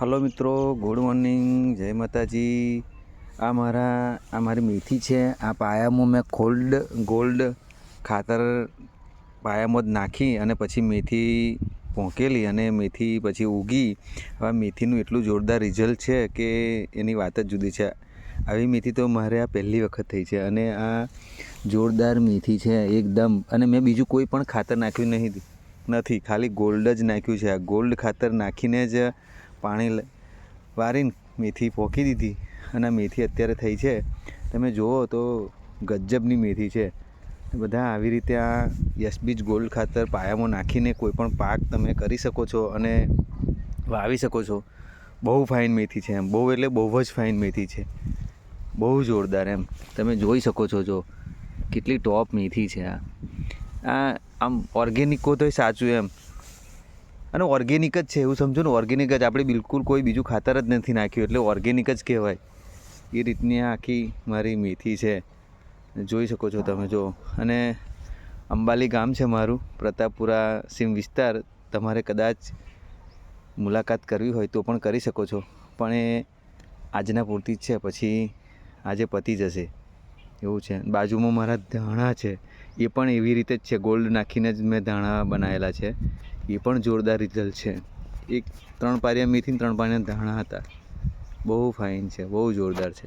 Hello મિત્રો, good morning, જય માતાજી. આ મારા, આ મારી મેથી છે. આ પાયામાં મેં કોલ્ડ ગોલ્ડ ખાતર પાયામાં જ નાખી અને પછી મેથી પોંકેલી અને મેથી પછી ઉગી. હવે મેથીનું એટલું જોરદાર રિઝલ્ટ છે કે એની વાત જ જુદી છે. આવી મેથી તો મારે આ પહેલી વખત થઈ છે અને આ જોરદાર મેથી છે એકદમ. અને મેં બીજું કોઈ પણ ખાતર નાખ્યું નહીં, નથી. ખાલી ગોલ્ડ જ નાખ્યું છે. આ ગોલ્ડ ખાતર નાખીને જ પાણી વારીને મેથી પોકી દીધી અને મેથી અત્યારે થઈ છે. તમે જુઓ તો ગજબની મેથી છે. બધા આવી રીતે આ યશબીજ ગોલ્ડ ખાતર પાયામાં નાખીને કોઈ પણ પાક તમે કરી શકો છો અને વાવી શકો છો. બહુ ફાઇન મેથી છે એમ. બહુ એટલે બહુ જ ફાઇન મેથી છે. બહુ જોરદાર એમ. તમે જોઈ શકો છો જો કેટલી ટોપ મેથી છે આ. આ આમ ઓર્ગેનિક કહો તોય સાચું એમ. અને ઓર્ગેનિક જ છે, એવું સમજો ને ઓર્ગેનિક જ આપણે બિલકુલ કોઈ બીજું ખાતર જ નથી નાખ્યું, એટલે ઓર્ગેનિક જ કહેવાય. એ રીતની આખી મારી મેથી છે. જોઈ શકો છો તમે જો. અને અંબાલી ગામ છે મારું, પ્રતાપપુરા સીમ વિસ્તાર. તમારે કદાચ મુલાકાત કરવી હોય તો પણ કરી શકો છો. પણ એ આજના પૂરતી જ છે, પછી આજે પતી જશે. એવું છે. બાજુમાં મારા ધાણા છે. એ પણ એવી રીતે જ છે. ગોલ્ડ નાખીને જ મેં ધાણા બનાવેલા છે. એ પણ જોરદાર રિઝલ્ટ છે. એક ત્રણ પારિયા મેથી ત્રણ પારિયા ધાણા હતા. બહુ ફાઇન છે, બહુ જોરદાર છે.